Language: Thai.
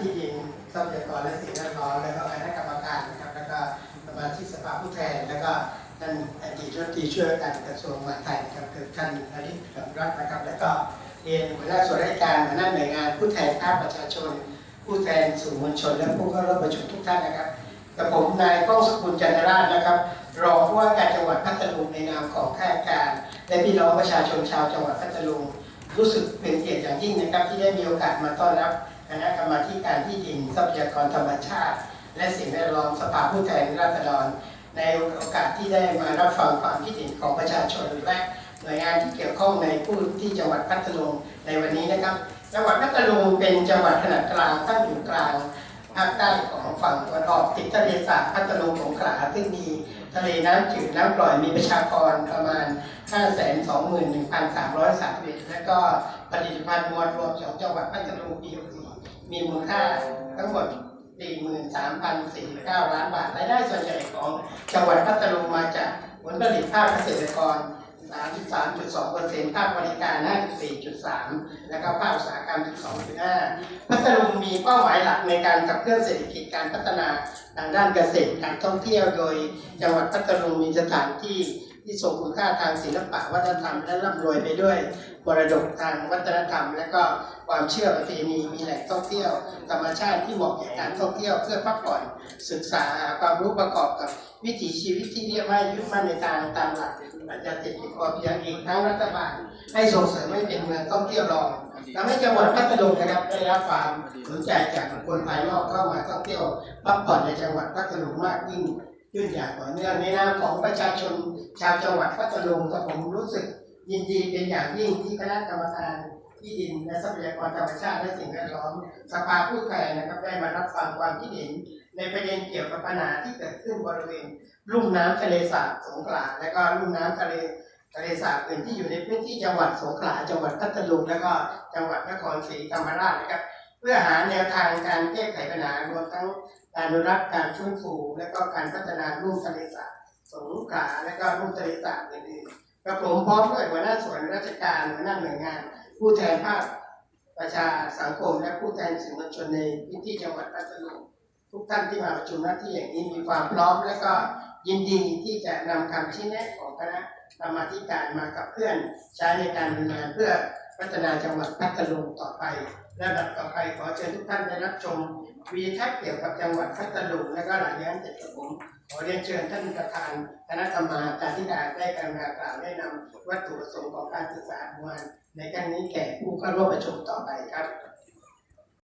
ที่ดินทรัพยากรและสิ่งแวดล้อมแล้วก็คณะกรรมการนะครับแล้วก็สมาชิกสภาผู้แทน แล้วก็ท่านอดีตรัฐมนตรีช่วยว่าการกระทรวงมหาดไทยนะครับคือท่านอดิศรรัตน์นะครับ แล้วก็เรียนหัวหน้าส่วนราชการหัวหน้าหน่วยงานผู้แทนภาคประชาชน ผู้แทนสื่อมวลชน และผู้เข้าร่วมประชุมทุกท่านนะครับกับผมนายก้องสกุลจันทราชนะครับรองผู้ว่าการจังหวัดพัทลุงในนามของข้าราชการ และพี่น้องประชาชนชาวจังหวัดพัทลุงรู้สึกเป็นเกียรติอย่างยิ่งนะครับที่ได้มีโอกาสมาต้อนรับ คณะกรรมาการที่ดินทรัพยากรธรรมชาติ และสิ่งแวดล้อมสภาผู้แทนราษฎร ในโอกาสที่ได้มารับฟังความคิดเห็นของประชาชนและหน่วยงานที่เกี่ยวข้องในผู้ที่จังหวัดพัทลุงในวันนี้นะครับ จังหวัดพัทลุงเป็นจังหวัดขนาดกลางตั้งอยู่กลาง ภาคใต้ของฝั่งตะวันออกติดทะเลสาบพัทลุงสงขลาซึ่งมีทะเลน้ำจืดน้ำกร่อยมีประชากรประมาณ 521,331 และก็ผลิตภัณฑ์มวลรวมของจังหวัดพัทลุงปี64มีมูลค่าทั้งหมด 43,049 ล้านบาทรายได้ส่วนใหญ่ของจังหวัดพัทลุงมาจากผลผลิตภาคเกษตรกร 33.2%ภาคบริการ 54.3 และก็ภาคอุตสาหกรรม 12.5 พัทลุงมีเป้าหมายหลักในการขับเคลื่อนเศรษฐกิจการพัฒนาทางด้านเกษตรการท่องเที่ยวโดย จังหวัดพัทลุงมีสถานที่ ที่ทรงคุณค่าทางศิลปะวัฒนธรรม และร่ำรวยไปด้วยมรดกทางวัฒนธรรม และก็ความเชื่อประเพณีมีแหล่งท่องเที่ยว ธรรมชาติที่เหมาะแก่การท่องเที่ยวเพื่อพักผ่อนศึกษาหาความรู้ประกอบกับวิถีชีวิตที่เรียกว่ายึดมั่นในทางตามหลักปรัชญาเศรษฐกิจพอเพียงอีกทั้งรัฐบาลให้ส่งเสริมให้เป็นเมืองท่องเที่ยวรองทำให้จังหวัดพัทลุงนะครับได้รับความสนใจจากคคลภายนอกเข้ามาท่องเที่ยวพักผ่อนในจังหวัดพัทลุงมากยิ่ง ขึ้นอย่างต่อเนื่องในนามของประชาชนชาวจังหวัดพัทลุงกับผมรู้สึกยินดีเป็นอย่างยิ่งที่คณะกรรมการที่ดินและทรัพยากรธรรมชาติและสิ่งแวดล้อมสภาผู้แทนนะครับได้มารับฟังความคิดเห็น ในประเด็นเกี่ยวกับปัญหาที่เกิดขึ้นบริเวณลุ่มน้ำทะเลสาบสงขลาและก็ลุ่มน้ำทะเลทะเลสาบอื่นที่อยู่ในพื้นที่จังหวัดสงขลาจังหวัดพัทลุงและก็จังหวัดนครศรีธรรมราชนะครับ พื่อหาแนวทางการแก้ไขปัญหารวมทั้งการอนุรักษ์การฟื้นฟูและก็การพัฒนาลุ่มทะเลสาบสงขลาและก็ลุ่มทะเลสาบอื่นๆกระผมพร้อมด้วยหัวหน้าส่วนราชการหัวหน้าหน่วยงาน ผู้แทนภาคประชาสังคม และผู้แทนสื่อมวลชนในพื้นที่จังหวัดพัทลุงทุกท่านที่มาประชุมหน้าที่อย่างนี้มีความพร้อม และก็ยินดีที่จะนำคำชี้แนะของคณะกรรมาธิการมากับเพื่อนใช้ในการดำเนินงานเพื่อพัฒนาจังหวัดพัทลุงต่อไป ละลำดับต่อไปขอเชิญทุกท่านได้รับชมวีทัศน์เกี่ยวกับจังหวัดพัทลุงและก็หลายย่านเสร็จกับผมขอเรียนเชิญท่านประธานคณะกรรมาการที่ดาได้การมากล่าวแนะนำวัตถุประสงค์ของการศึกษาอนุบาลในครั้งนี้แก่ผู้เข้าร่วมประชุมต่อไปครับ